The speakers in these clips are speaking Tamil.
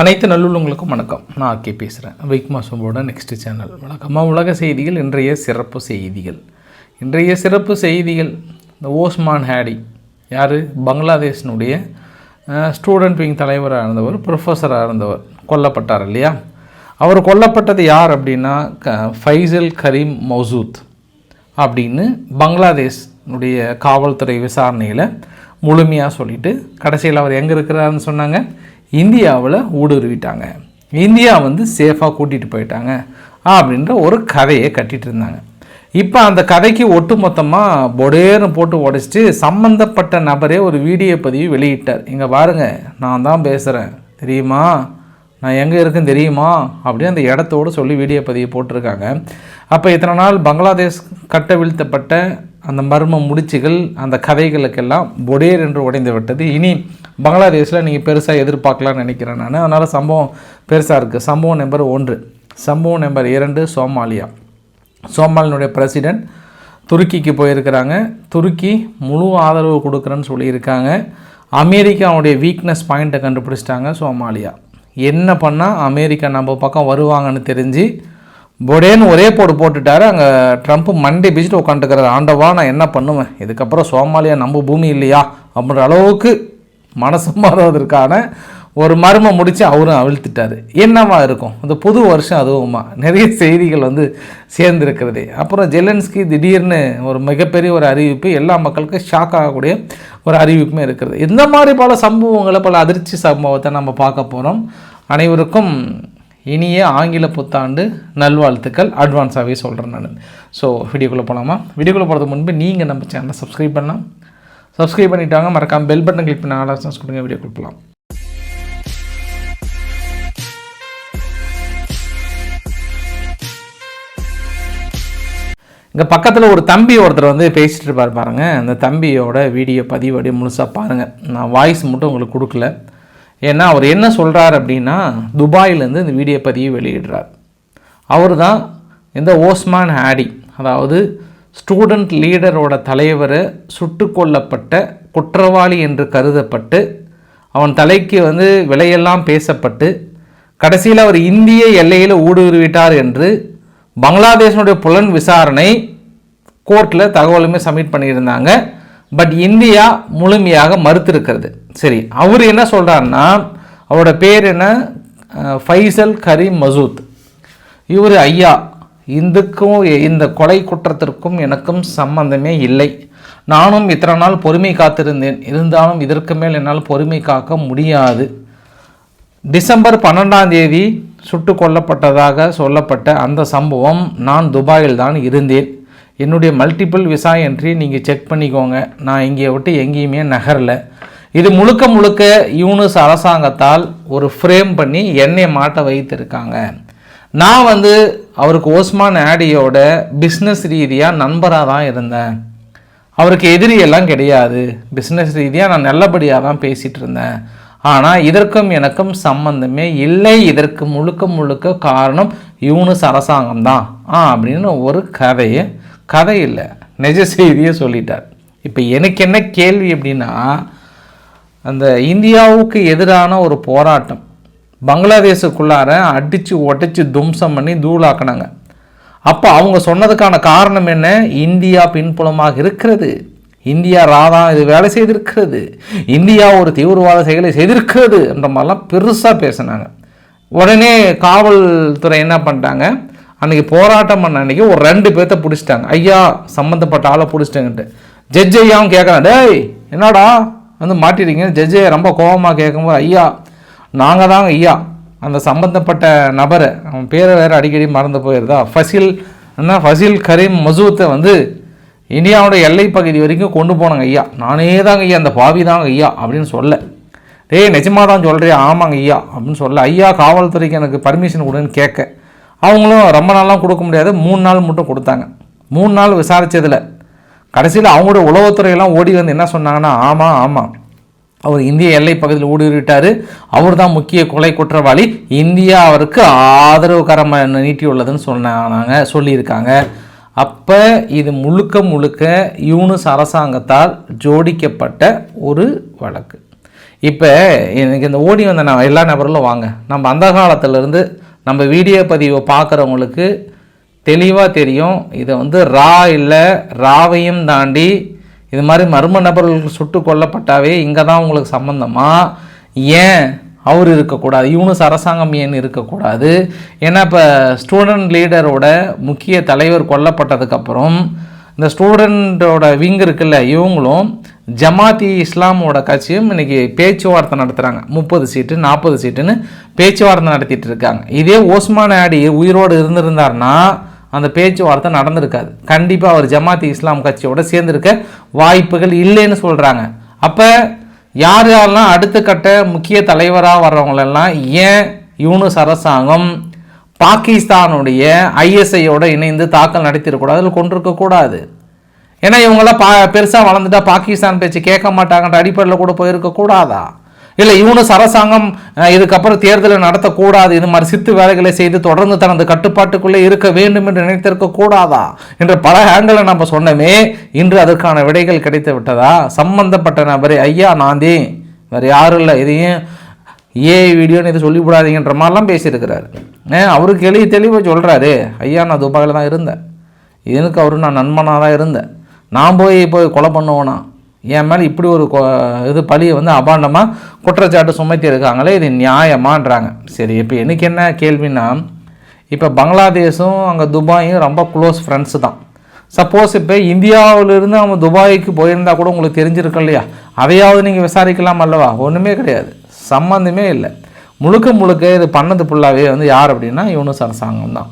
அனைத்து நல்லுள்ளவங்களுக்கும் வணக்கம். நான் ஆக்கே பேசுகிறேன் வைக் மாசம்போட நெக்ஸ்ட் சேனல் வணக்கமாக உலக செய்திகள் இன்றைய சிறப்பு செய்திகள். இன்றைய சிறப்பு செய்திகள் இந்த ஓஸ்மான் ஹேடி யார்? பங்களாதேஷினுடைய ஸ்டூடெண்ட் விங் தலைவராக இருந்தவர் ப்ரொஃபஸராக இருந்தவர். கொல்லப்பட்டார் இல்லையா? அவர் கொல்லப்பட்டது யார் அப்படின்னா க ஃபைசல் கரீம் மௌசூத் அப்படின்னு பங்களாதேஷ்னுடைய காவல்துறை விசாரணையில் முழுமையாக சொல்லிட்டு கடைசியில் அவர் எங்கே இருக்கிறாருன்னு சொன்னாங்க? இந்தியாவில் ஊடுருவிட்டாங்க. இந்தியா வந்து சேஃபாக கூட்டிகிட்டு போயிட்டாங்க அப்படின்ற ஒரு கதையை கட்டிகிட்டு இருந்தாங்க. இப்போ அந்த கதைக்கு ஒட்டு மொத்தமாக பொடேர்னு போட்டு உடச்சிட்டு சம்மந்தப்பட்ட நபரே ஒரு வீடியோ பதிவு வெளியிட்டார். இங்கே பாருங்கள் நான் தான் பேசுகிறேன் தெரியுமா? நான் எங்கே இருக்குன்னு தெரியுமா? அப்படின்னு அந்த இடத்தோடு சொல்லி வீடியோ பதிவு போட்டிருக்காங்க. அப்போ இத்தனை நாள் பங்களாதேஷ் கட்ட வீழ்த்தப்பட்ட அந்த மர்ம முடிச்சுகள் அந்த கதைகளுக்கெல்லாம் பொடேர் என்று உடைந்து விட்டது. இனி பங்களாதேஷில் நீங்கள் பெருசாக எதிர்பார்க்கலாம்னு நினைக்கிறேன் நான். அதனால் சம்பவம் பெருசாக இருக்குது சம்பவம் நம்பர் ஒன்று. சம்பவம் நம்பர் இரண்டு சோமாலியா. சோமாலினுடைய பிரசிடெண்ட் துருக்கிக்கு போயிருக்கிறாங்க. துருக்கி முழு ஆதரவு கொடுக்குறேன்னு சொல்லியிருக்காங்க. அமெரிக்காவுடைய வீக்னஸ் பாயிண்ட்டை கண்டுபிடிச்சிட்டாங்க சோமாலியா. என்ன பண்ணால் அமெரிக்கா நம்ம பக்கம் வருவாங்கன்னு தெரிஞ்சு பொடேன்னு ஒரே போடு போட்டுட்டாரு. அங்கே ட்ரம்ப் மண்டே பிச்சுட்டு உட்காந்துக்கிறார். ஆண்டவா நான் என்ன பண்ணுவேன்? இதுக்கப்புறம் சோமாலியா நம்ம பூமி இல்லையா? அப்படின்ற அளவுக்கு மனசு மாறுவதற்கான ஒரு மர்மம் முடித்து அவரும் அவிழ்த்துட்டார். என்னவா இருக்கும்? இந்த புது வருஷம் அதுவுமா? நிறைய செய்திகள் வந்து சேர்ந்துருக்கிறது. அப்புறம் ஜெலன்ஸ்கி திடீர்னு ஒரு மிகப்பெரிய ஒரு அறிவிப்பு எல்லா மக்களுக்கும் ஷாக் ஆகக்கூடிய ஒரு அறிவிப்புமே இருக்கிறது. இந்த மாதிரி பல சம்பவங்களை பல அதிர்ச்சி சம்பவத்தை நம்ம பார்க்க போகிறோம் அனைவருக்கும் இனிய ஆங்கில புத்தாண்டு நல்வாழ்த்துக்கள். அட்வான்ஸாகவே சொல்கிறேன் நான். ஸோ வீடியோக்குள்ளே போகலாமா வீடியோக்குள்ளே போகிறதுக்கு முன்பு நீங்கள் நம்ம சேனலை சப்ஸ்கிரைப் பண்ணலாம். சப்ஸ்கிரைப் பண்ணிட்டாங்க மறக்காம பெல் பட்டன் கிளிக் பண்ண ஆலோசனை கொடுங்க வீடியோ கொடுக்கலாம் இங்கே பக்கத்தில் ஒரு தம்பி ஒருத்தர் வந்து பேசிகிட்டு இருப்பார் பாருங்கள் அந்த தம்பியோட வீடியோ பதிவு அப்படியே முழுசாக பாருங்கள் நான் வாய்ஸ் மட்டும் உங்களுக்கு கொடுக்கல. ஏன்னா அவர் என்ன சொல்கிறார் அப்படின்னா துபாயிலேருந்து இந்த வீடியோ பதிவு வெளியிடுறார். அவர் தான் இந்த ஓஸ்மான் ஹேடி அதாவது ஸ்டூடெண்ட் லீடரோட தலைவர் சுட்டு கொல்லப்பட்ட குற்றவாளி என்று கருதப்பட்டு அவன் தலைக்கு வந்து விலையெல்லாம் பேசப்பட்டு கடைசியில் அவர் இந்திய எல்லையில் ஊடுருவிட்டார் என்று பங்களாதேஷனுடைய புலன் விசாரணை கோர்ட்டில் தகவலுமே சப்மிட் பண்ணியிருந்தாங்க. பட் இந்தியா முழுமையாக மறுத்திருக்கிறது. சரி அவர் என்ன சொல்கிறாருன்னா அவரோட பேர் என்ன? ஃபைசல் கரீம் மசூத். இவர் ஐயா. இந்துக்கும் இந்த கொலை குற்றத்திற்கும் எனக்கும் சம்பந்தமே இல்லை. நானும் இத்தனை நாள் பொறுமை காத்திருந்தேன். இருந்தாலும் இதற்கு மேல் என்னால் பொறுமை காக்க முடியாது. டிசம்பர் பன்னெண்டாம் தேதி சுட்டு கொல்லப்பட்டதாக சொல்லப்பட்ட அந்த சம்பவம் நான் துபாயில் தான் இருந்தேன். என்னுடைய மல்டிபிள் விசா என்ட்ரி நீங்கள் செக் பண்ணிக்கோங்க. நான் இங்கே விட்டு எங்கேயுமே நகரல. இது முழுக்க முழுக்க யூனிஸ் அரசாங்கத்தால் ஒரு ஃப்ரேம் பண்ணி என்னை மாட்ட வைத்திருக்காங்க. நான் வந்து அவருக்கு ஓஸ்மான் ஆடியோட பிஸ்னஸ் ரீதியாக நண்பராக தான் இருந்தேன். அவருக்கு எதிரி எல்லாம் கிடையாது. பிஸ்னஸ் ரீதியாக நான் நல்லபடியாக தான் பேசிகிட்டு இருந்தேன். ஆனால் இதற்கும் எனக்கும் சம்பந்தமே இல்லை. இதற்கு முழுக்க முழுக்க காரணம் யூனுஸ் அரசாங்கம் தான். ஆ அப்படின்னு ஒரு கதையை கதை இல்லை. நிஜ செய்தியை சொல்லிட்டார். இப்போ எனக்கு என்ன கேள்வி அப்படின்னா அந்த இந்தியாவுக்கு எதிரான ஒரு போராட்டம். பங்களாதேஷுக்குள்ளார அடித்து உடைச்சி தும்சம் பண்ணி தூளாக்குனாங்க. அப்போ அவங்க சொன்னதுக்கான காரணம் என்ன? இந்தியா பின்புலமாக இருக்கிறது. இந்தியா ராதா இது வேலை செய்திருக்கிறது. இந்தியா ஒரு தீவிரவாத செயலை செய்திருக்கிறது என்ற மாதிரிலாம் பெருசாக பேசினாங்க. உடனே காவல்துறை என்ன பண்ணிட்டாங்க? அன்னைக்கு போராட்டம் பண்ண அன்னைக்கு ஒரு ரெண்டு பேர்த்த பிடிச்சிட்டாங்க. ஐயா சம்மந்தப்பட்ட ஆளை பிடிச்சிட்டாங்கன்ட்டு ஜட்ஜ் ஐயாவும் கேட்குறான் டேய் என்னடா வந்து மாட்டிட்டீங்க? ஜட்ஜ் ரொம்ப கோபமாக கேட்கும்போது ஐயா நாங்கள் தாங்க ஐயா. அந்த சம்பந்தப்பட்ட நபரை அவன் பேரை வேறு அடிக்கடி மறந்து போயிருதா ஃபசில் என்ன ஃபசில் கரீம் மசூத்தை வந்து இந்தியாவோட எல்லை பகுதி வரைக்கும் கொண்டு போனாங்க ஐயா. நானே தாங்க ஐயா அந்த பாவி தாங்க ஐயா அப்படின்னு சொல்ல. டேய் நிஜமாக தான் சொல்கிறேன் ஆமாங்க ஐயா அப்படின்னு சொல்ல. ஐயா காவல்துறைக்கு எனக்கு பர்மிஷன் கொடுன்னு கேட்க. அவங்களும் ரொம்ப நாள்லாம் கொடுக்க முடியாது. மூணு நாள் மட்டும் கொடுத்தாங்க. மூணு நாள் விசாரித்ததில் கடைசியில் அவங்களோட உளவுத்துறையெல்லாம் ஓடி வந்து என்ன சொன்னாங்கன்னா ஆமாம் ஆமாம் அவர் இந்திய எல்லை பகுதியில் ஊடுருவிட்டார். அவர் தான் முக்கிய கொலை குற்றவாளி. இந்தியா அவருக்கு ஆதரவுகரமாக நீட்டியுள்ளதுன்னு சொன்னாங்க சொல்லியிருக்காங்க. அப்போ இது முழுக்க முழுக்க யூனிஸ் அரசாங்கத்தால் ஜோடிக்கப்பட்ட ஒரு வழக்கு. இப்போ எனக்கு இந்த ஓடி வந்த நான் எல்லா நபர்களும் வாங்க. நம்ம அந்த காலத்திலேருந்து நம்ம வீடியோ பதிவை பார்க்குறவங்களுக்கு தெளிவாக தெரியும். இதை வந்து ரா இல்லை ராவையும் தாண்டி இது மாதிரி மர்ம நபர்கள் சுட்டு கொல்லப்பட்டாவே இங்கே தான் உங்களுக்கு சம்மந்தமா ஏன் அவர் இருக்கக்கூடாது? யூனுஸ் அரசாங்கம் ஏன் இருக்கக்கூடாது? ஏன்னா இப்போ ஸ்டூடெண்ட் லீடரோட முக்கிய தலைவர் கொல்லப்பட்டதுக்கப்புறம் இந்த ஸ்டூடெண்ட்டோட விங் இருக்குல்ல இவங்களும் ஜமாத்தி இஸ்லாமோட கட்சியும் இன்றைக்கி பேச்சுவார்த்தை நடத்துகிறாங்க முப்பது சீட்டு நாற்பது சீட்டுன்னு பேச்சுவார்த்தை நடத்திட்டு இருக்காங்க. இதே ஓஸ்மான் ஆடி உயிரோடு இருந்திருந்தாருன்னா அந்த பேச்சுவார்த்தை நடந்திருக்காது. கண்டிப்பாக அவர் ஜமாத்தி இஸ்லாம் கட்சியோட சேர்ந்திருக்க வாய்ப்புகள் இல்லைன்னு சொல்கிறாங்க அப்போ யார் யாரெல்லாம் அடுத்த கட்ட முக்கிய தலைவராக வர்றவங்களெல்லாம் ஏன் யூனுஸ் அரசாங்கம் பாகிஸ்தானுடைய ஐஎஸ்ஐயோட இணைந்து தாக்கல் நடத்திடக்கூடாது அதில் கொண்டிருக்கக்கூடாது. ஏன்னா இவங்களாம் பா பெருசாக வளர்ந்துட்டா பாகிஸ்தான் பேச்சு கேட்க மாட்டாங்கன்ற அடிப்படையில் கூட போயிருக்கக்கூடாதா? இல்லை இவனும் அரசாங்கம் இதுக்கப்புறம் தேர்தலை நடத்தக்கூடாது. இது மாதிரி சித்து வேலைகளை செய்து தொடர்ந்து தனது கட்டுப்பாட்டுக்குள்ளே இருக்க வேண்டும் என்று நினைத்திருக்க கூடாதா? என்ற பல ஆங்கிளை நம்ம சொன்னமே இன்று அதற்கான விடைகள் கிடைத்து விட்டதா? சம்பந்தப்பட்ட நபரே ஐயா நாந்தி வேறு யாரும் இல்லை. இதையும் ஏ வீடியோன்னு இதை சொல்லிவிடாதீங்கன்ற மாதிரிலாம் பேசியிருக்கிறாரு. ஏன் அவருக்கு எளிய தெளிவாக சொல்கிறாரு ஐயா நான் துபாயில் தான் இருந்தேன். எனக்கு அவரு நான் நண்பனாக தான் இருந்தேன். நான் போய் போய் கொலை பண்ணுவேனா? என் மேலே இப்படி ஒரு கொ- இது பழியை வந்து அபாண்டமாக குற்றச்சாட்டு சுமத்தி இருக்காங்களே இது நியாயமான்றாங்க. சரி இப்போ எனக்கு என்ன கேள்வின்னா இப்போ பங்களாதேஷும் அங்கே துபாயும் ரொம்ப க்ளோஸ் ஃப்ரெண்ட்ஸு தான். சப்போஸ் இப்போ இந்தியாவிலிருந்து அவன் துபாய்க்கு போயிருந்தா கூட உங்களுக்கு தெரிஞ்சிருக்கும் இல்லையா? அதையாவது நீங்கள் விசாரிக்கலாம் அல்லவா? ஒன்றுமே கிடையாது. சம்மந்தமே இல்லை. முழுக்க முழுக்க இது பண்ணது ஃபுல்லாகவே வந்து யார் அப்படின்னா யூனிஸ் அரசாங்கம் தான்.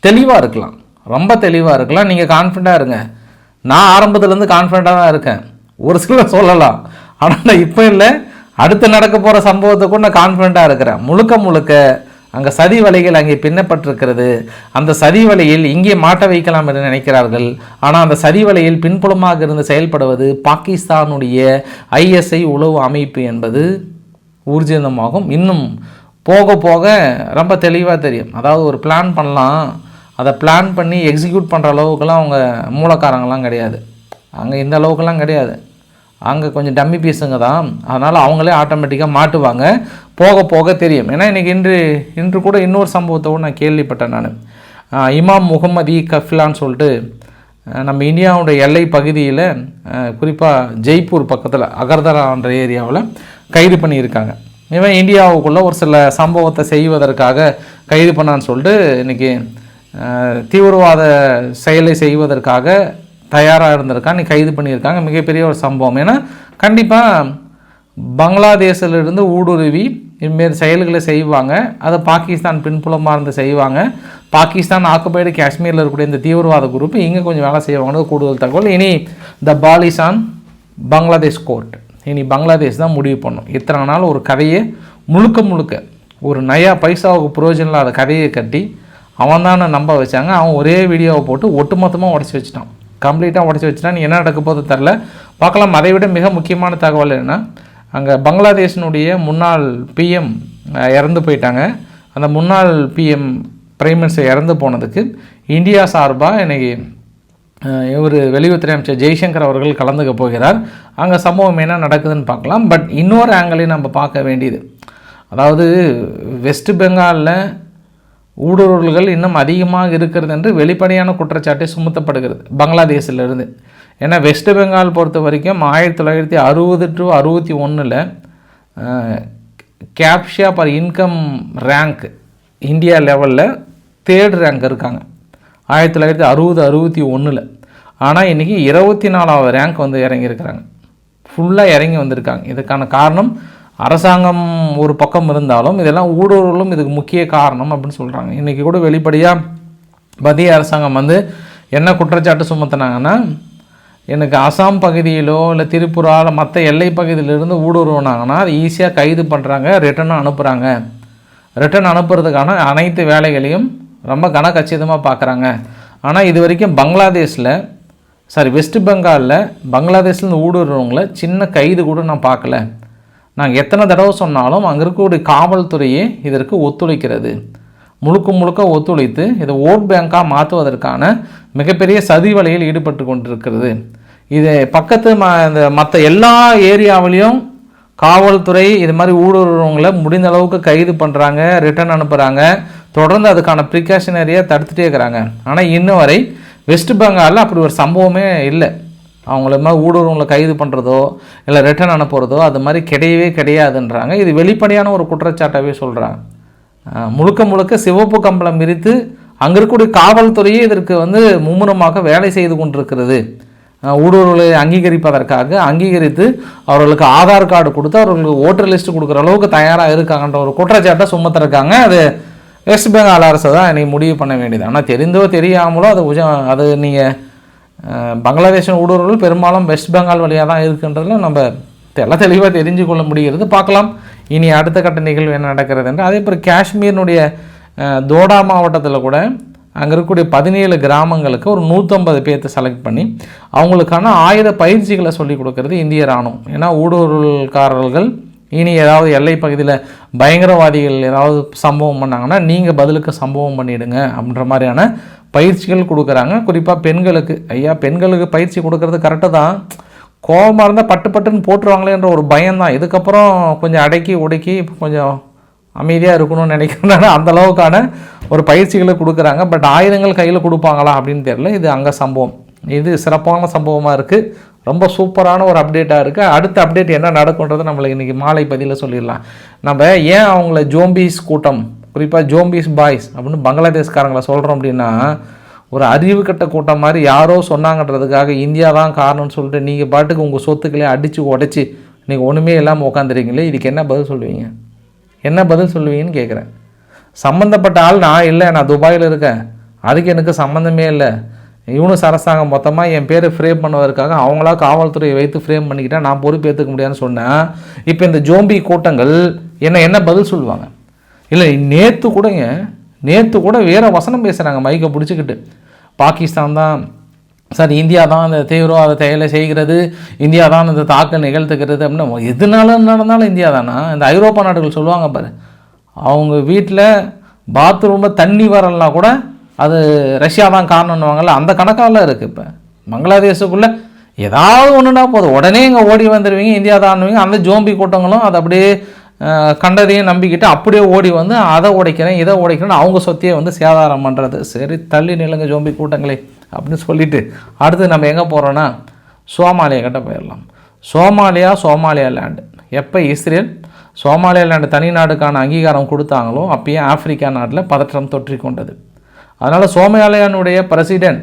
தெளிவாக இருக்கலாம். ரொம்ப தெளிவாக இருக்கலாம். நீங்கள் கான்ஃபிடண்ட்டாக இருங்க. நான் ஆரம்பத்துலேருந்து கான்ஃபிடண்ட்டாக தான் இருக்கேன். ஒரு சிலர் சொல்லலாம். ஆனால் நான் இப்போ இல்லை. அடுத்து நடக்க போகிற சம்பவத்துக்கும் நான் கான்ஃபிடண்ட்டாக இருக்கிறேன். முழுக்க முழுக்க அங்கே சதி வலைகள் அங்கே பின்னப்பட்டிருக்கிறது. அந்த சதி வலையில் இங்கே மாட்ட வைக்கலாம் என்று நினைக்கிறார்கள். ஆனால் அந்த சதி வலையில் பின்புலமாக இருந்து செயல்படுவது பாகிஸ்தானுடைய ஐஎஸ்ஐ உளவு அமைப்பு என்பது ஊர்ஜிதமாகும். இன்னும் போக போக ரொம்ப தெளிவாக தெரியும். அதாவது ஒரு பிளான் பண்ணலாம். அதை பிளான் பண்ணி எக்ஸிக்யூட் பண்ணுற அளவுக்குலாம் அவங்க மூலக்காரங்களாம் கிடையாது. அங்கே இந்த அளவுக்குலாம் கிடையாது. அங்கே கொஞ்சம் டம்மி பீஸுங்க தான். அதனால் அவங்களே ஆட்டோமேட்டிக்காக மாட்டுவாங்க. போக போக தெரியும். ஏன்னா இன்றைக்கி இன்று இன்று கூட இன்னொரு சம்பவத்தோடு நான் கேள்விப்பட்டேன் நான். இமாம் முகமதி கஃபிலான்னு சொல்லிட்டு நம்ம இந்தியாவுடைய எல்லை பகுதியில் குறிப்பாக ஜெய்ப்பூர் பக்கத்தில் அகர்தலான்ற ஏரியாவில் கைது பண்ணியிருக்காங்க. இவன் இந்தியாவுக்குள்ளே ஒரு சில சம்பவத்தை செய்வதற்காக கைது பண்ணான்னு சொல்லிட்டு இன்றைக்கி தீவிரவாத செயலை செய்வதற்காக தயாராக இருந்திருக்கான் நீ கைது பண்ணியிருக்காங்க மிகப்பெரிய ஒரு சம்பவம். ஏன்னா கண்டிப்பாக பங்களாதேஷிலிருந்து ஊடுருவி இதுமாரி செயல்களை செய்வாங்க. அதை பாகிஸ்தான் பின்புலமாக இருந்து செய்வாங்க. பாகிஸ்தான் ஆக்குபைடு காஷ்மீரில் இருக்கக்கூடிய இந்த தீவிரவாத குரூப் இங்கே கொஞ்சம் வேலை செய்வாங்கன்னு கூடுதல் தகவல். இனி த பாலிசான் பங்களாதேஷ் கோர்ட் இனி பங்களாதேஷ் தான் முடிவு பண்ணும் இத்தனை நாள் ஒரு கதையை முழுக்க முழுக்க. ஒரு நயா பைசாவுக்கு பிரயோஜனம் இல்லாத கதையை கட்டி அவன் தானே நம்ப வச்சாங்க. அவன் ஒரே வீடியோவை போட்டு ஒட்டுமொத்தமாக உடச்சி வச்சிட்டான். கம்ப்ளீட்டாக உடச்சி வச்சுட்டான் என்ன நடக்க போகுது தெரில பார்க்கலாம். அதை விட மிக முக்கியமான தகவல் என்னன்னா அங்கே பங்களாதேஷினுடைய முன்னாள் பிஎம் இறந்து போயிட்டாங்க. அந்த முன்னாள் பிஎம் பிரைம் மினிஸ்டர் இறந்து போனதுக்கு இந்தியா சார்பாக இன்றைக்கி இவர் வெளியுறவுத்துறை அமைச்சர் ஜெய்சங்கர் அவர்கள் கலந்துக்க போகிறார். அங்கே சம்பவம் என்ன நடக்குதுன்னு பார்க்கலாம். பட் இன்னொரு ஆங்கிளையும் நம்ம பார்க்க வேண்டியது. அதாவது வெஸ்ட் பெங்காலில் ஊடுருவல்கள் இன்னும் அதிகமாக இருக்கிறது என்று வெளிப்படையான குற்றச்சாட்டை சுமத்தப்படுகிறது பங்களாதேஷிலிருந்து. ஏன்னா வெஸ்ட் பெங்கால் பொறுத்த வரைக்கும் ஆயிரத்தி தொள்ளாயிரத்தி அறுபது டு அறுபத்தி ஒன்றில் capita per income rank India லெவலில் தேர்ட் ரேங்க் இருக்காங்க. ஆயிரத்தி தொள்ளாயிரத்தி அறுபது அறுபத்தி ஒன்றில் ஆனால் இன்றைக்கி இருபத்தி நாலாவது ரேங்க் வந்து இறங்கியிருக்கிறாங்க. ஃபுல்லாக இறங்கி வந்திருக்காங்க. இதுக்கான காரணம் அரசாங்கம் ஒரு பக்கம் இருந்தாலும் இதெல்லாம் ஊடுருவலும் இதுக்கு முக்கிய காரணம் அப்படின்னு சொல்கிறாங்க இன்றைக்கி கூட வெளிப்படையாக மத்திய அரசாங்கம் வந்து என்ன குற்றச்சாட்டு சுமத்துனாங்கன்னா எனக்கு அசாம் பகுதியிலோ இல்லை திரிபுராவில் மற்ற எல்லை பகுதியிலிருந்து ஊடுருவினாங்கன்னா அது ஈஸியாக கைது பண்ணுறாங்க ரிட்டர்னும் அனுப்புகிறாங்க ரிட்டர்ன் அனுப்புறதுக்கான அனைத்து வேலைகளையும் ரொம்ப கனக்கச்சிதமாக பார்க்குறாங்க ஆனால் இது வரைக்கும் பங்களாதேஷில் சாரி வெஸ்ட் பெங்காலில் பங்களாதேஷ்லேருந்து ஊடுருவவங்கள சின்ன கைது கூட நான் பார்க்கல நாங்கள் எத்தனை தடவை சொன்னாலும் அங்கே இருக்கக்கூடிய காவல்துறையே இதற்கு ஒத்துழைக்கிறது. முழுக்க முழுக்க ஒத்துழைத்து இதை ஓட் பேங்காக மாற்றுவதற்கான மிகப்பெரிய சதி வலையில் ஈடுபட்டு கொண்டிருக்கிறது. இது பக்கத்து ம இந்த மற்ற எல்லா ஏரியாவிலையும் காவல்துறை இது மாதிரி ஊடுருவங்களை முடிந்த அளவுக்கு கைது பண்ணுறாங்க ரிட்டர்ன் அனுப்புகிறாங்க தொடர்ந்து அதுக்கான ப்ரிகாஷனரியாக தடுத்துகிட்டே இருக்கிறாங்க. ஆனால் இன்னும் வரை வெஸ்ட் பெங்காலில் அப்படி ஒரு சம்பவமே இல்லை. அவங்கள மாதிரி ஊடுருவங்களை கைது பண்ணுறதோ இல்லை ரிட்டர்ன் அனுப்புகிறதோ அது மாதிரி கிடையவே கிடையாதுன்றாங்க. இது வெளிப்படையான ஒரு குற்றச்சாட்டாகவே சொல்கிறாங்க முழுக்க முழுக்க சிவப்பு கம்பளம் விரித்து அங்கே இருக்கக்கூடிய காவல்துறையே இதற்கு வந்து மும்முரமாக வேலை செய்து கொண்டிருக்கிறது. ஊடுருவலை அங்கீகரிப்பதற்காக அங்கீகரித்து அவர்களுக்கு ஆதார் கார்டு கொடுத்து அவர்களுக்கு ஓட்டர் லிஸ்ட் கொடுக்குற அளவுக்கு தயாராக இருக்காங்கன்ற ஒரு குற்றச்சாட்டை சுமத்துருக்காங்க. அது வெஸ்ட் பெங்கால் அரசு தான் இன்னைக்கு முடிவு பண்ண வேண்டியது. ஆனால் தெரிந்தோ தெரியாமலோ அது அது நீங்கள் பங்களாதேஷின் ஊடுருவல் பெரும்பாலும் வெஸ்ட் பெங்கால் வழியாக தான் இருக்குன்றதில் நம்ம தெள்ள தெளிவாக தெரிஞ்சு கொள்ள முடிகிறது. பார்க்கலாம். இனி அடுத்த கட்ட நிகழ்வு என்ன நடக்கிறது என்று. அதே போல் காஷ்மீரினுடைய தோடா மாவட்டத்தில் கூட அங்கே இருக்கக்கூடிய பதினேழு கிராமங்களுக்கு ஒரு நூற்றம்பது பேர்த்தை செலக்ட் பண்ணி அவங்களுக்கான ஆயுத பயிற்சிகளை சொல்லிக் கொடுக்கறது இந்திய ராணுவம் ஏன்னா ஊடுருவல்காரர்கள் இனி ஏதாவது எல்லை பகுதியில் பயங்கரவாதிகள் ஏதாவது சம்பவம் பண்ணாங்கன்னா நீங்கள் பதிலுக்கு சம்பவம் பண்ணிடுங்க அப்படின்ற மாதிரியான பயிற்சிகள் கொடுக்குறாங்க. குறிப்பாக பெண்களுக்கு. ஐயா பெண்களுக்கு பயிற்சி கொடுக்கறது கரெக்டு தான். கோபமாக இருந்தால் பட்டு பட்டுன்னு போட்டுருவாங்களேன்ற ஒரு பயம்தான். இதுக்கப்புறம் கொஞ்சம் அடக்கி உடைக்கி கொஞ்சம் அமைதியாக இருக்கணும்னு நினைக்கிறதுனால அந்த அளவுக்கான ஒரு பயிற்சிகளை கொடுக்குறாங்க. பட் ஆயுதங்கள் கையில் கொடுப்பாங்களா அப்படின்னு தெரியல. இது அங்கே சம்பவம். இது சிறப்பான சம்பவமாக இருக்குது ரொம்ப சூப்பரான ஒரு அப்டேட்டாக இருக்குது அடுத்த அப்டேட் என்ன நடக்குன்றது நம்மளுக்கு இன்றைக்கி மாலை பதிலில் சொல்லிடலாம். நம்ம ஏன் அவங்கள ஜோம்பிஸ் கூட்டம் குறிப்பாக ஜோம்பிஸ் பாய்ஸ் அப்படின்னு பங்களாதேஷ்காரங்களை சொல்கிறோம் அப்படின்னா ஒரு அறிவு கட்ட கூட்டம் மாதிரி யாரோ சொன்னாங்கன்றதுக்காக இந்தியா தான் காரணம்னு சொல்லிட்டு நீங்கள் பாட்டுக்கு உங்கள் சொத்துக்களே அடித்து உடச்சி நீங்கள் ஒன்றுமே இல்லாமல் உட்காந்துருக்கீங்களே இதுக்கு என்ன பதில் சொல்லுவீங்க? என்ன பதில் சொல்லுவீங்கன்னு கேட்குறேன் சம்மந்தப்பட்ட ஆள் நான் இல்லை நான் துபாயில் இருக்கேன். அதுக்கு எனக்கு சம்மந்தமே இல்லை. யூனிஸ் அரசாங்கம் மொத்தமாக என் பேரை ஃப்ரேம் பண்ணுவதற்காக அவங்களா காவல்துறையை வைத்து ஃப்ரேம் பண்ணிக்கிட்டால் நான் பொறுப்பேற்றுக்க முடியாதுன்னு சொன்னேன். இப்போ இந்த ஜோம்பி கூட்டங்கள் என்ன என்ன பதில் சொல்லுவாங்க? இல்லை நேற்று கூடங்க நேற்று கூட வேறு வசனம் பேசுகிறாங்க மைக்கை பிடிச்சிக்கிட்டு. பாகிஸ்தான் தான் சார் இந்தியா தான் அந்த தீவிரவாத செயலை செய்கிறது இந்தியா தான் இந்த தாக்க நிகழ்த்துக்கிறது அப்படின்னு. எதுனால நடந்தாலும் இந்தியா தானா? இந்த ஐரோப்பா நாடுகள் சொல்லுவாங்க பாரு. அவங்க வீட்டில் பாத்ரூமில் தண்ணி வரலனா கூட அது ரஷ்யா தான் காரணம்னுவாங்கல்ல அந்த கணக்கால இருக்குது இப்போ. பங்களாதேஷுக்குள்ளே ஏதாவது ஒன்றுனா போதும். உடனே இங்கே ஓடி வந்துடுவீங்க இந்தியா தான்னுவீங்க அந்த ஜோம்பி கூட்டங்களும் அதை அப்படியே கண்டதையும் நம்பிக்கிட்டு அப்படியே ஓடி வந்து அதை உடைக்கிறேன் இதை உடைக்கிறேன்னு அவங்க சொத்தையே வந்து சேதாரம் பண்ணுறது சரி தள்ளி நிலங்க ஜோம்பி கூட்டங்களே அப்படின்னு சொல்லிட்டு அடுத்து நம்ம எங்கே போகிறோன்னா சோமாலியா கிட்ட போயிடலாம். சோமாலியா சோமாலியா லேண்டு எப்போ இஸ்ரேல் சோமாலியா லேண்டு தனி நாடுக்கான அங்கீகாரம் கொடுத்தாங்களோ அப்பயே ஆப்பிரிக்கா நாட்டில் பதற்றம் தொற்றிக் கொண்டது அதனால் சோமயாலயானுடைய பிரசிடென்ட்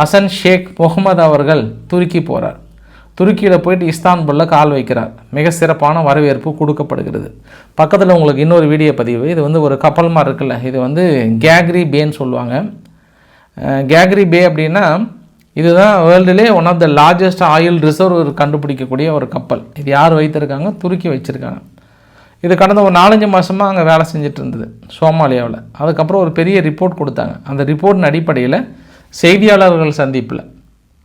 ஹசன் ஷேக் முகமது அவர்கள் துருக்கி போகிறார் துருக்கியில் போயிட்டு இஸ்தான்புல்லில் கால் வைக்கிறார். மிக சிறப்பான வரவேற்பு கொடுக்கப்படுகிறது. பக்கத்தில் உங்களுக்கு இன்னொரு வீடியோ பதிவு. இது வந்து ஒரு கப்பல் மாதிரி இருக்குல்ல. இது வந்து கேக்ரி பேன்னு சொல்லுவாங்க. கேக்ரி பே அப்படின்னா இதுதான் வேர்ல்டுலே one of the largest oil reserve கண்டுபிடிக்கக்கூடிய ஒரு கப்பல். இது யார் வைத்திருக்காங்க? துருக்கி வச்சுருக்காங்க. இது கடந்த ஒரு நாலஞ்சு மாதமாக அங்கே வேலை செஞ்சுட்டு இருந்தது சோமாலியாவில். அதுக்கப்புறம் ஒரு பெரிய ரிப்போர்ட் கொடுத்தாங்க. அந்த ரிப்போர்ட்டின் அடிப்படையில் செய்தியாளர்கள் சந்திப்பில்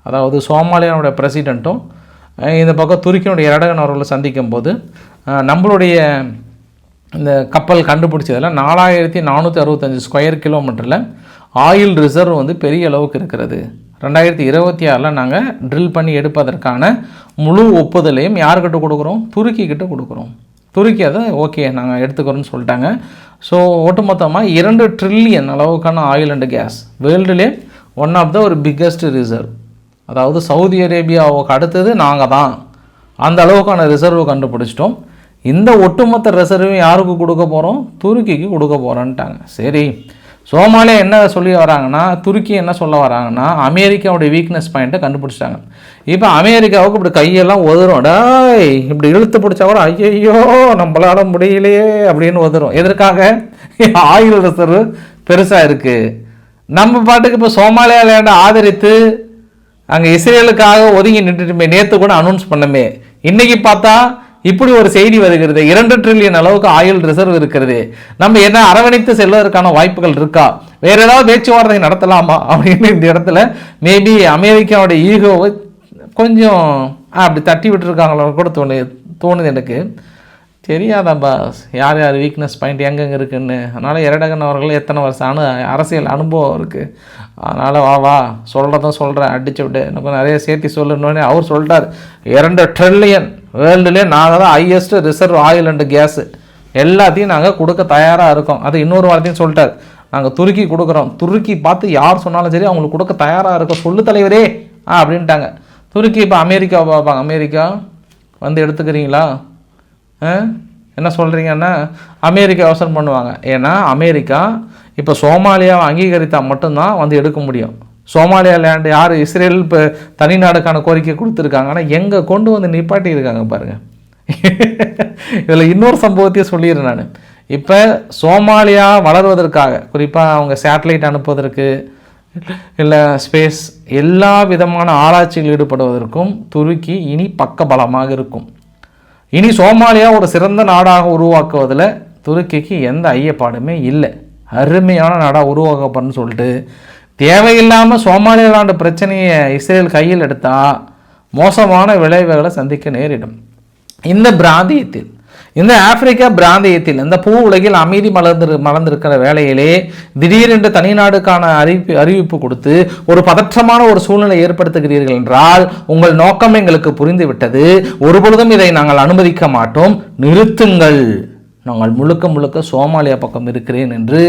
அதாவது சோமாலியாவுடைய பிரசிடெண்ட்டும் இந்த பக்கம் துருக்கியினுடைய இரடகன் அவர்களை சந்திக்கும் போது நம்மளுடைய இந்த கப்பல் கண்டுபிடிச்சதில் நாலாயிரத்தி நானூற்றி அறுபத்தஞ்சு ஸ்கொயர் கிலோமீட்டரில் ஆயில் ரிசர்வ் வந்து பெரிய அளவுக்கு இருக்கிறது. ரெண்டாயிரத்தி இருபத்தி ஆறில் நாங்கள் ட்ரில் பண்ணி எடுப்பதற்கான முழு ஒப்புதலையும் யார்கிட்ட கொடுக்குறோம்? துருக்கி கிட்ட கொடுக்குறோம். துருக்கி அதை ஓகே நாங்கள் எடுத்துக்கிறோம்னு சொல்லிட்டாங்க. ஸோ ஒட்டுமொத்தமாக இரண்டு ட்ரில்லியன் அளவுக்கான ஆயில் அண்ட் கேஸ் வேர்ல்டுலே ஒன் ஆஃப் த ஒரு பிக்கஸ்ட் ரிசர்வ் அதாவது சவுதி அரேபியாவுக்கு அடுத்தது நாங்கள் தான். அந்த அளவுக்கான ரிசர்வ் கண்டுபிடிச்சிட்டோம். இந்த ஒட்டுமொத்த ரிசர்வையும் யாருக்கு கொடுக்க போகிறோம் துருக்கிக்கு கொடுக்க போகிறோன்ட்டாங்க சரி. சோமாலியா என்ன சொல்லி வராங்கன்னா துருக்கி என்ன சொல்ல வராங்கன்னா அமெரிக்காவுடைய வீக்னஸ் பாயிண்ட்டை கண்டுபிடிச்சிட்டாங்க. இப்போ அமெரிக்காவுக்கு இப்படி கையெல்லாம் உதறும் டாய் இப்படி இழுத்து பிடிச்சா கூட ஐயையோ நம்மளால முடியலையே அப்படின்னு உதறும் எதற்காக? ஆயுள் ரிசர்வ் பெருசாக இருக்குது நம்ம பாட்டுக்கு இப்போ சோமாலியா ஆதரித்து அங்கே இஸ்ரேலுக்காக ஒதுங்கி நின்றுட்டுமே நேற்று கூட அனௌன்ஸ் பண்ணமே. இன்றைக்கி பார்த்தா இப்படி ஒரு செய்தி வருகிறது. இரண்டு ட்ரில்லியன் அளவுக்கு ஆயில் ரிசர்வ் இருக்கிறது. நம்ம என்ன அரவணைத்து செல்வதற்கான வாய்ப்புகள் இருக்கா? வேற ஏதாவது பேச்சுவார்த்தை நடத்தலாமா? அப்படின்னு இந்த இடத்துல மேபி அமெரிக்காவோட ஈகோவை கொஞ்சம் அப்படி தட்டி விட்டுருக்காங்களோ கூட தோணு தோணுது எனக்கு. தெரியாதா பாஸ் யார் யார் வீக்னஸ் பாயிண்ட் எங்கெங்கே இருக்குன்னு. அதனால் எரடகன் அவர்கள் எத்தனை வருஷம் அனு அரசியல் அனுபவம் இருக்குது அதனால் வா வா. சொல்கிறதும் சொல்கிறேன் அடிச்சு விட்டு எனக்கு நிறைய சேர்த்து சொல்லணுன்னே அவர் சொல்லிட்டார். இரண்டு ட்ரில்லியன் வேர்ல்டுலேயே நாங்கள் தான் highest reserve oil and gas எல்லாத்தையும் நாங்கள் கொடுக்க தயாராக இருக்கோம். அது இன்னொரு வார்த்தையும் சொல்லிட்டார். நாங்கள் துருக்கி கொடுக்குறோம். துருக்கி பார்த்து யார் சொன்னாலும் சரி அவங்களுக்கு கொடுக்க தயாராக இருக்கோம். சொல்லு தலைவரே. ஆ அப்படின்ட்டாங்க. துருக்கி இப்போ அமெரிக்கா பார்ப்பாங்க. அமெரிக்கா வந்து எடுத்துக்கிறீங்களா? என்ன சொல்கிறீங்கன்னா அமெரிக்கா அவசரம் பண்ணுவாங்க. ஏன்னா அமெரிக்கா இப்போ சோமாலியாவை அங்கீகரித்தால் மட்டும்தான் வந்து எடுக்க முடியும். சோமாலியா லேண்டு யார்? இஸ்ரேல் இப்போ தனிநாடுக்கான கோரிக்கை கொடுத்துருக்காங்க ஆனால் எங்கே கொண்டு வந்து நிப்பாட்டியிருக்காங்க பாருங்கள் இதில் இன்னொரு சம்பவத்தையும் சொல்லிடுறேன் நான். இப்போ சோமாலியா வளர்வதற்காக குறிப்பாக அவங்க சேட்டலைட் அனுப்புவதற்கு இல்லை ஸ்பேஸ் எல்லா விதமான ஆராய்ச்சியில் ஈடுபடுவதற்கும் துருக்கி இனி பக்க பலமாக இருக்கும். இனி சோமாலியா ஒரு சிறந்த நாடாக உருவாக்குவதில் துருக்கிக்கு எந்த ஐயப்பாடுமே இல்லை. அருமையான நாடாக உருவாக்கப்படுன்னு சொல்லிட்டு. தேவையில்லாமல் சோமாலியாலாண்டு பிரச்சனையை இஸ்ரேல் கையில் எடுத்தால் மோசமான விளைவுகளை சந்திக்க நேரிடும். இந்த பிராந்தியத்தில் இந்த ஆப்பிரிக்கா பிராந்தியத்தில் இந்த பூ உலகில் அமைதி மலர்ந்து மலர்ந்திருக்கிற வேளையிலே திடீரென்று தனிநாடுக்கான அறிவிப்பு அறிவிப்பு கொடுத்து ஒரு பதற்றமான ஒரு சூழ்நிலை ஏற்படுத்துகிறீர்கள் என்றால் உங்கள் நோக்கம் எங்களுக்கு புரிந்துவிட்டது. ஒருபொழுதும் இதை நாங்கள் அனுமதிக்க மாட்டோம். நிறுத்துங்கள். நாங்கள் முழுக்க முழுக்க சோமாலியா பக்கம் இருக்கிறேன் என்று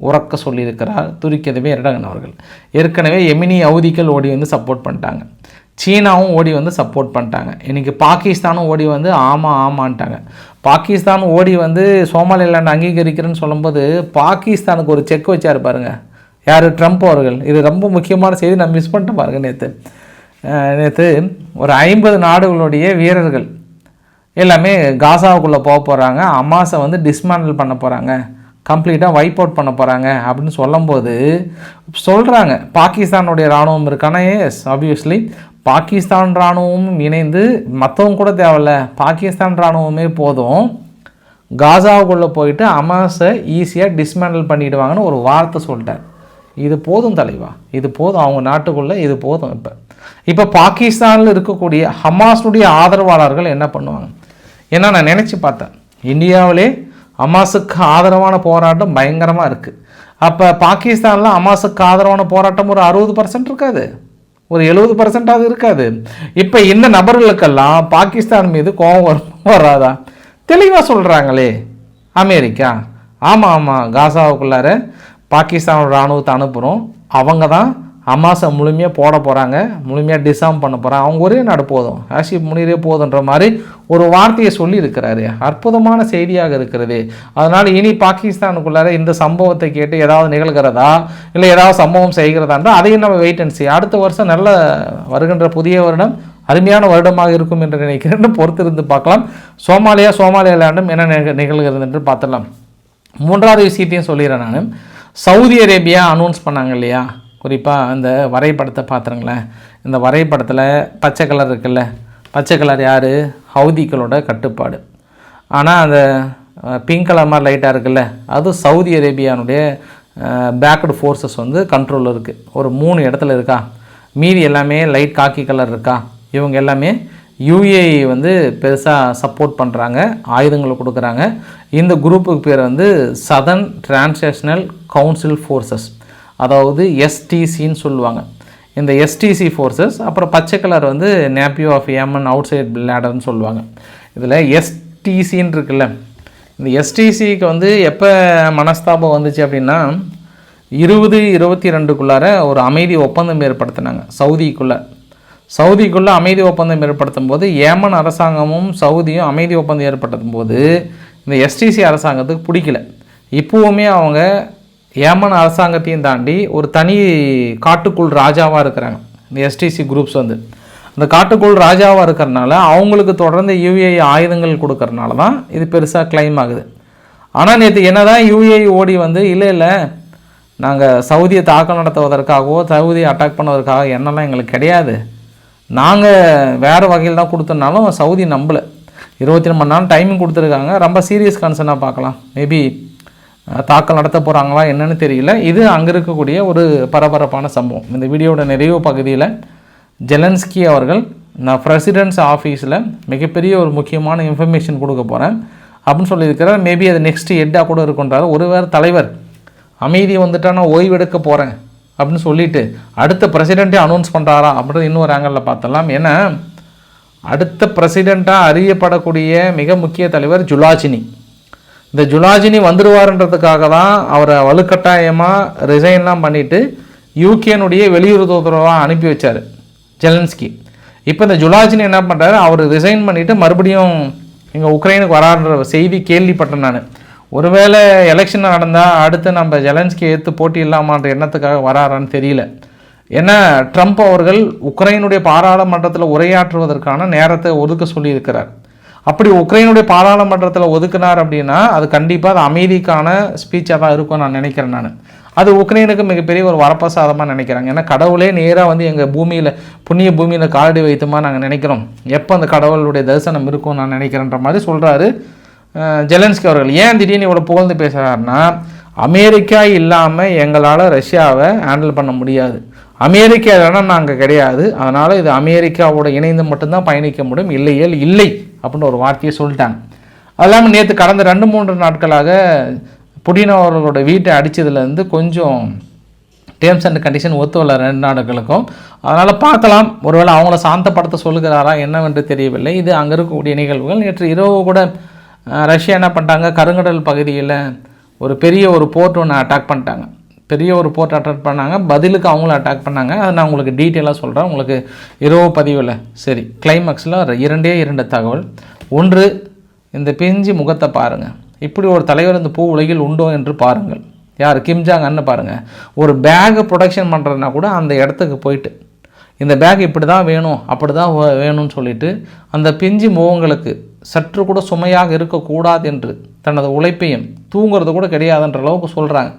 உறக்க சொல்லியிருக்கிறார் துருக்கியதவே எரடகன் அவர்கள். ஏற்கனவே எமினி அவதிகள் ஓடி வந்து சப்போர்ட் பண்ணிட்டாங்க. சீனாவும் ஓடி வந்து சப்போர்ட் பண்ணிட்டாங்க. இன்றைக்கி பாகிஸ்தானும் ஓடி வந்து ஆமாம் ஆமான்ட்டாங்க. பாகிஸ்தான் ஓடி வந்து சோமாலிலாண்ட் அங்கீகரிக்கிறேன்னு சொல்லும்போது பாகிஸ்தானுக்கு ஒரு செக் வச்சார் பாருங்கள் யார்? ட்ரம்ப் அவர்கள். இது ரொம்ப முக்கியமான செய்தி. நான் மிஸ் பண்ணிட்டேன் பாருங்க நேற்று நேற்று ஒரு ஐம்பது நாடுகளுடைய வீரர்கள் எல்லாமே காசாவுக்குள்ளே போக போகிறாங்க அமாஸை வந்து டிஸ்மேண்டில் பண்ண போகிறாங்க கம்ப்ளீட்டாக வைப் அவுட் பண்ண போகிறாங்க அப்படின்னு சொல்லும்போது சொல்கிறாங்க பாகிஸ்தானுடைய இராணுவம் இருக்கானா எஸ் ஆப்வியஸ்லி பாகிஸ்தான் இராணுவமும் இணைந்து மற்றவங்க கூட தேவையில்ல. பாகிஸ்தான் இராணுவமே போதும். காசாவுக்குள்ளே போயிட்டு அமாஸை ஈஸியாக டிஸ்மேண்டில் பண்ணிவிடுவாங்கன்னு ஒரு வார்த்தை சொல்லிட்டார் இது போதும் தலைவா. இது போதும். அவங்க நாட்டுக்குள்ளே இது போதும் இப்போ. இப்போ பாகிஸ்தானில் இருக்கக்கூடிய ஹமாஸுடைய ஆதரவாளர்கள் என்ன பண்ணுவாங்க? ஏன்னா நான் நினச்சி பார்த்தேன். இந்தியாவிலே ஹமாஸுக்கு ஆதரவான போராட்டம் பயங்கரமாக இருக்குது அப்போ பாகிஸ்தானில் அமாஸுக்கு ஆதரவான போராட்டம் ஒரு அறுபது பர்சன்ட் இருக்காது. ஒரு எழுபது பர்சன்டாவது இருக்காது. இப்போ இந்த நபர்களுக்கெல்லாம் பாகிஸ்தான் மீது கோபம் வரும் வராதா? தெளிவாக சொல்கிறாங்களே அமெரிக்கா. ஆமாம் ஆமாம் காசாவுக்குள்ளார பாகிஸ்தான் இராணுவத்தை அனுப்புகிறோம் அவங்க தான் அமாசை முழுமையாக போட போகிறாங்க முழுமையாக டிசாம் பண்ண போகிறாங்க அவங்க ஒரே நாடு போதும். ஆஷிப் முனிரே போதுன்ற மாதிரி ஒரு வார்த்தையை சொல்லி இருக்கிறாரு. அற்புதமான செய்தியாக இருக்கிறது. அதனால் இனி பாகிஸ்தானுக்குள்ளார இந்த சம்பவத்தை கேட்டு ஏதாவது நிகழ்கிறதா? இல்லை ஏதாவது சம்பவம் செய்கிறதான்றா அதையும் நம்ம வெயிட் அண்ட் see. அடுத்த வருஷம் நல்ல வருகின்ற புதிய வருடம் அருமையான வருடமாக இருக்கும் என்று நினைக்கிறேன் பொறுத்திருந்து பார்க்கலாம். சோமாலியா சோமாலியா லேண்டும் என்ன நிக- நிகழ்கிறது என்று பார்த்துடலாம். மூன்றாவது விஷயத்தையும் சொல்லிடுறேன் நான். சவுதி அரேபியா அனௌன்ஸ் பண்ணாங்க இல்லையா? குறிப்பாக அந்த வரைபடத்தை பார்த்துருங்களேன் இந்த வரைபடத்தில் பச்சை கலர் இருக்குல்ல பச்சை கலர் யார்? ஹவுதிகளோட கட்டுப்பாடு. ஆனால் அந்த பிங்க் கலர் மாதிரி லைட்டாக இருக்குல்ல அது சவுதி அரேபியானுடைய பேக்கடு ஃபோர்ஸஸ் வந்து கண்ட்ரோலில் இருக்குது ஒரு மூணு இடத்துல இருக்கா? மீதி எல்லாமே லைட் காக்கி கலர் இருக்கா? இவங்க எல்லாமே யூஏஇ வந்து பெருசாக சப்போர்ட் பண்ணுறாங்க ஆயுதங்களை கொடுக்குறாங்க. இந்த குரூப்புக்கு பேர் வந்து சதன் டிரான்ஸ்லேஷனல் கவுன்சில் ஃபோர்ஸஸ் அதாவது எஸ்டிசின்னு சொல்லுவாங்க. இந்த எஸ்டிசி ஃபோர்ஸஸ் அப்புறம் பச்சை கலர் வந்து நேப்பியோ ஆஃப் ஏமன் அவுட் சைட் லேடர்னு சொல்லுவாங்க. இதில் எஸ்டிசின்னு இருக்குல்ல. இந்த எஸ்டிசிக்கு வந்து எப்போ மனஸ்தாபம் வந்துச்சு அப்படின்னா இருபது இருபத்தி ரெண்டுக்குள்ளார ஒரு அமைதி ஒப்பந்தம் ஏற்படுத்தினாங்க சவுதிக்குள்ளே. சவுதிக்குள்ளே அமைதி ஒப்பந்தம் ஏற்படுத்தும் போது ஏமன் அரசாங்கமும் சவுதியும் அமைதி ஒப்பந்தம் ஏற்படுத்தும் போது இந்த எஸ்டிசி அரசாங்கத்துக்கு பிடிக்கல. இப்போவுமே அவங்க ஏமன் அரசாங்கத்தையும் தாண்டி ஒரு தனி காட்டுக்குள் ராஜாவாக இருக்கிறாங்க. இந்த எஸ்டிசி குரூப்ஸ் வந்து. அந்த காட்டுக்குள் ராஜாவாக இருக்கிறனால அவங்களுக்கு தொடர்ந்து யூஏஇ ஆயுதங்கள் கொடுக்கறனால தான் இது பெருசாக கிளைம் ஆகுது. ஆனால் நேற்று என்ன தான் யூஏஐ ஓடி வந்து இல்லை இல்லை நாங்கள் சவுதியை தாக்கம் நடத்துவதற்காகவோ சவுதியை அட்டாக் பண்ணுவதற்காக என்னெல்லாம் எங்களுக்கு கிடையாது. நாங்கள் வேறு வகையில் தான் கொடுத்தனாலும் சவுதி நம்பலை. இருபத்தி ரெண்டு மணி நேரம் டைமிங் கொடுத்துருக்காங்க. ரொம்ப சீரியஸ் கன்சர்னாக பார்க்கலாம். மேபி தாக்கல் நடத்த போகிறாங்களா என்னன்னு தெரியல. இது அங்கே இருக்கக்கூடிய ஒரு பரபரப்பான சம்பவம். இந்த வீடியோட நிறைவு பகுதியில் ஜெலன்ஸ்கி அவர்கள் நான் பிரசிடென்ட்ஸ் ஆஃபீஸில் மிகப்பெரிய ஒரு முக்கியமான இன்ஃபர்மேஷன் கொடுக்க போகிறேன் அப்படின்னு சொல்லியிருக்கிறார். மேபி அது நெக்ஸ்ட் ஹெட்டாக கூட இருக்குன்றார் ஒருவேறு தலைவர் அமைதி வந்துட்டா நான் ஓய்வெடுக்க போகிறேன் அப்படின்னு சொல்லிட்டு அடுத்த பிரசிடெண்ட்டே அனௌன்ஸ் பண்ணுறாரா அப்படின்றது இன்னொரு ஆங்கிளில் பார்த்தலாம் ஏன்னா அடுத்த பிரசிடெண்ட்டாக அறியப்படக்கூடிய மிக முக்கிய தலைவர் ஜுலாஜினி. இந்த ஜுலாஜினி வந்துடுவாருன்றதுக்காக தான் அவரை வலுக்கட்டாயமாக ரிசைன்லாம் பண்ணிவிட்டு யூகேனுடைய வெளியுறவுத்துறைவாக அனுப்பி வச்சார் ஜெலன்ஸ்கி இப்போ இந்த ஜுலாஜினி என்ன பண்ணுறாரு அவர் ரிசைன் பண்ணிவிட்டு மறுபடியும் இங்கே உக்ரைனுக்கு வரான்ற செய்தி கேள்விப்பட்டேன் நான். ஒருவேளை எலெக்ஷன் நடந்தால் அடுத்து நம்ம ஜெலன்ஸ்கி ஏற்று போட்டி இல்லாமான்ற எண்ணத்துக்காக வராரான்னு தெரியல. ஏன்னா ட்ரம்ப் அவர்கள் உக்ரைனுடைய பாராளுமன்றத்தில் உரையாற்றுவதற்கான நேரத்தை ஒதுக்க சொல்லியிருக்கிறார். அப்படி உக்ரைனுடைய பாராளுமன்றத்தில் ஒதுக்குனார் அப்படின்னா அது கண்டிப்பாக அது அமைதிக்கான ஸ்பீச்சாக தான் இருக்கும் நான் நினைக்கிறேன் நான். அது உக்ரைனுக்கு மிகப்பெரிய ஒரு வரப்பிரசாதமாக நினைக்கிறாங்க. ஏன்னா கடவுளே நேராக வந்து எங்கள் பூமியில் புண்ணிய பூமியில் காலடி வைத்துமா நாங்கள் நினைக்கிறோம். எப்போ அந்த கடவுளுடைய தரிசனம் இருக்கும் நான் நினைக்கிறேன்ற மாதிரி சொல்கிறாரு ஜெலன்ஸ்கி அவர்கள். ஏன் திடீர்னு இவ்வளோ புகழ்ந்து பேசுகிறாருன்னா அமெரிக்கா இல்லாமல் எங்களால் ரஷ்யாவை ஹேண்டில் பண்ண முடியாது. அமெரிக்கா இல்லைன்னா நாங்கள் கிடையாது. அதனால் இது அமெரிக்காவோட இணைந்து மட்டும்தான் பயணிக்க முடியும். இல்லையேல் இல்லை. அப்படின்னு ஒரு வார்த்தையை சொல்லிட்டாங்க. அது இல்லாமல் நேற்று கடந்த ரெண்டு மூன்று நாட்களாக புடின் அவர்களோட வீட்டை அடித்ததுலேருந்து கொஞ்சம் டேர்ம்ஸ் அண்ட் கண்டிஷன் ஒத்து வரல ரெண்டு நாடுகளுக்கும். அதனால் பார்க்கலாம். ஒருவேளை அவங்கள சாந்தப்படுத்த சொல்லுகிறாரா என்னவென்று தெரியவில்லை. இது அங்கே இருக்கக்கூடிய நிகழ்வுகள். நேற்று இரவு கூட ரஷ்யா என்ன பண்ணிட்டாங்க? கருங்கடல் பகுதியில் ஒரு பெரிய ஒரு போர்ட் ஒன்று அட்டாக் பண்ணிட்டாங்க. பெரிய ஒரு போர்ட் அட்டாக் பண்ணாங்க. பதிலுக்கு அவங்களும் அட்டாக் பண்ணாங்க. அதை நான் உங்களுக்கு டீட்டெயிலாக சொல்கிறேன் உங்களுக்கு இரவு பதிவில். சரி கிளைமேக்ஸில் இரண்டே இரண்டு தகவல். ஒன்று இந்த பிஞ்சு முகத்தை பாருங்கள் இப்படி ஒரு தலைவர் இந்த பூ உலகில் உண்டோ என்று பாருங்கள். யார்? கிம்ஜாங் அண்ணன் பாருங்கள் ஒரு பேகை ப்ரொடக்ஷன் பண்ணுறதுனா கூட அந்த இடத்துக்கு போயிட்டு இந்த பேக் இப்படி தான் வேணும் அப்படி தான் வேணும்னு சொல்லிட்டு அந்த பிஞ்சு முகங்களுக்கு சற்று கூட சுமையாக இருக்கக்கூடாது என்று தனது உழைப்பையும் தூங்குறது கூட கிடையாதுன்ற அளவுக்கு சொல்கிறாங்க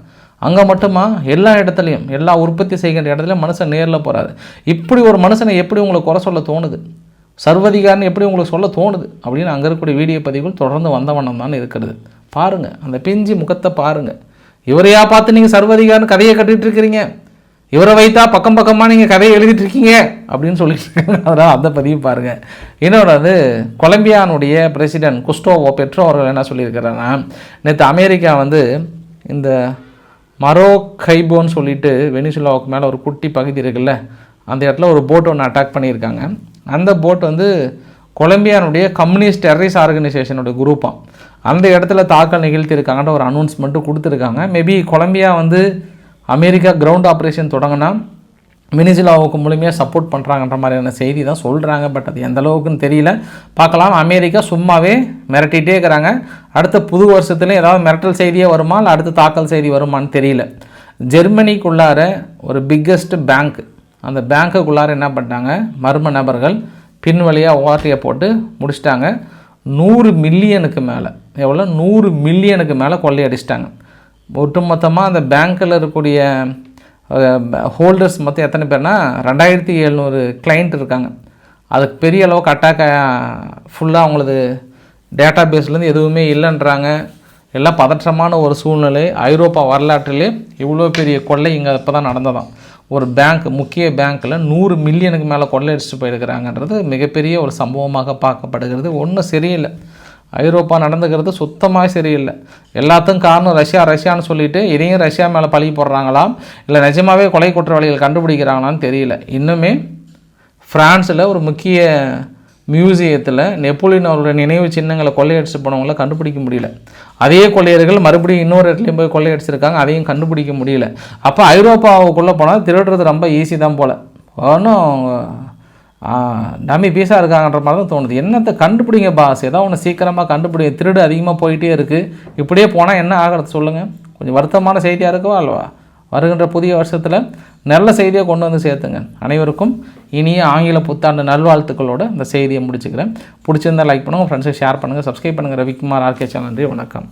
அங்கே மட்டுமா? எல்லா இடத்துலையும் எல்லா உற்பத்தி செய்கின்ற இடத்துலையும் மனுஷன் நேரில் போகிறாரு இப்படி ஒரு மனுஷனை எப்படி உங்களுக்கு குறை சொல்ல தோணுது? சர்வதிகாரன் எப்படி உங்களுக்கு சொல்ல தோணுது? அப்படின்னு அங்கே இருக்கக்கூடிய வீடியோ பதிவுகள் தொடர்ந்து வந்த வண்ணம் தான் இருக்கிறது. பாருங்கள் அந்த பிஞ்சு முகத்தை பாருங்கள் இவரையா பார்த்து நீங்கள் சர்வதிகாரன் கதையை கட்டிகிட்டு இருக்கிறீங்க? இவரை வைத்தா பக்கம் பக்கமாக நீங்கள் கதையை எழுதிட்டு இருக்கீங்க? அப்படின்னு சொல்லிட்டு இருக்காங்க. அதனால் அந்த பதிவு பாருங்கள் இன்னொரு வந்து கொலம்பியானுடைய பிரசிடென்ட் குஸ்டோவோ பெட்ரோ அவர்கள் என்ன சொல்லியிருக்கிறாங்கன்னா நேற்று அமெரிக்கா வந்து இந்த மரோ கைபோன்னு சொல்லிட்டு வெனிசுலாவுக்கு மேலே ஒரு குட்டி பகுதி இருக்குல்ல அந்த இடத்துல ஒரு போட் ஒன்று அட்டாக் பண்ணியிருக்காங்க. அந்த போட் வந்து கொலம்பியானுடைய கம்யூனிஸ்ட் டெரரிஸ் ஆர்கனைசேஷனுடைய குரூப்பாக அந்த இடத்துல தாக்கல் நிகழ்த்தியிருக்காங்கன்ற ஒரு அனௌன்ஸ்மெண்ட்டு கொடுத்துருக்காங்க. மேபி கொலம்பியா வந்து அமெரிக்கா கிரவுண்ட் ஆப்ரேஷன் தொடங்கினா வெனிசுலாவுக்கு முழுமையாக சப்போர்ட் பண்ணுறாங்கன்ற மாதிரியான செய்தி தான் சொல்கிறாங்க பட் அது எந்த அளவுக்குன்னு தெரியல. பார்க்கலாம். அமெரிக்கா சும்மாவே மிரட்டிகிட்டே இருக்கிறாங்க. அடுத்த புது வருஷத்துல ஏதாவது மிரட்டல் செய்தியே வருமா? இல்லை அடுத்து தாக்கல் செய்தி வருமானு தெரியல. ஜெர்மனிக்குள்ளார ஒரு பிக்கஸ்ட் பேங்க் அந்த பேங்க்குள்ளார என்ன பண்ணிட்டாங்க? மர்ம நபர்கள் பின் வழியாக ஓட்டியை போட்டு முடிச்சிட்டாங்க. நூறு மில்லியனுக்கு மேலே எவ்வளோ நூறு மில்லியனுக்கு மேலே கொள்ளையடிச்சிட்டாங்க. ஒட்டுமொத்தமாக அந்த பேங்க்கில் இருக்கக்கூடிய ஹோல்டர்ஸ் மொத்தம் எத்தனை பேர்னா ரெண்டாயிரத்தி எழுநூறு கிளைண்ட் இருக்காங்க. அதுக்கு பெரிய அளவுக்கு அட்டாக் ஃபுல்லாக அவங்களது டேட்டா பேஸ்லேருந்து எதுவுமே இல்லைன்றாங்க. எல்லாம் பதற்றமான ஒரு சூழ்நிலை. ஐரோப்பா வரலாற்றிலே இவ்வளோ பெரிய கொள்ளை இங்கே இப்போ தான் நடந்ததாம். ஒரு பேங்க் முக்கிய பேங்க்கில் நூறு மில்லியனுக்கு மேலே கொள்ளையடிச்சிட்டு போயிருக்கிறாங்கன்றது மிகப்பெரிய ஒரு சம்பவமாக பார்க்கப்படுகிறது. ஒன்றும் சரியில்லை. ஐரோப்பா நடந்துக்கிறது சுத்தமாக சரியில்லை. எல்லாத்துக்கும் காரணம் ரஷ்யா ரஷ்யான்னு சொல்லிட்டு இதையும் ரஷ்யா மேலே பழி போடுறாங்களாம் இல்லை நிஜமாகவே கொலை குற்றவாளிகள் கண்டுபிடிக்கிறாங்களான்னு தெரியல. இன்னுமே ஃப்ரான்ஸில் ஒரு முக்கிய மியூசியத்தில் நெப்போலியன் அவருடைய நினைவு சின்னங்களை கொள்ளையடிச்சு போனவங்கள கண்டுபிடிக்க முடியல. அதே கொள்ளையர்கள் மறுபடியும் இன்னொரு இடத்துலையும் போய் கொள்ளையடிச்சிருக்காங்க அதையும் கண்டுபிடிக்க முடியல. அப்போ ஐரோப்பாவுக்குள்ளே போனால் திருடுறது ரொம்ப ஈஸி தான் போல். ஒன்றும் டம்மி பீஸாக இருக்காங்கன்ற மாதிரி தான் தோணுது. என்னத்தை கண்டுபிடிங்க பாஸ்? ஏதோ ஒன்று சீக்கிரமாக கண்டுபிடிங்க திருடு அதிகமாக போயிட்டே இருக்குது இப்படியே போனால் என்ன ஆகிறது சொல்லுங்கள் கொஞ்சம் வருத்தமான செய்தியாக இருக்கவா அல்லவா? வருகின்ற புதிய வருஷத்தில் நல்ல செய்தியை கொண்டு வந்து சேர்த்துங்க. அனைவருக்கும் இனிய ஆங்கில புத்தாண்டு நல்வாழ்த்துக்களோடு இந்த செய்தியை முடிச்சுக்கிறேன். பிடிச்சிருந்தால் லைக் பண்ணுங்கள் ஃப்ரெண்ட்ஸை ஷேர் பண்ணுங்கள் சப்ஸ்கிரைப் பண்ணுங்கள் ரவிக்குமார் ஆர்கே சேனல் நன்றி வணக்கம்.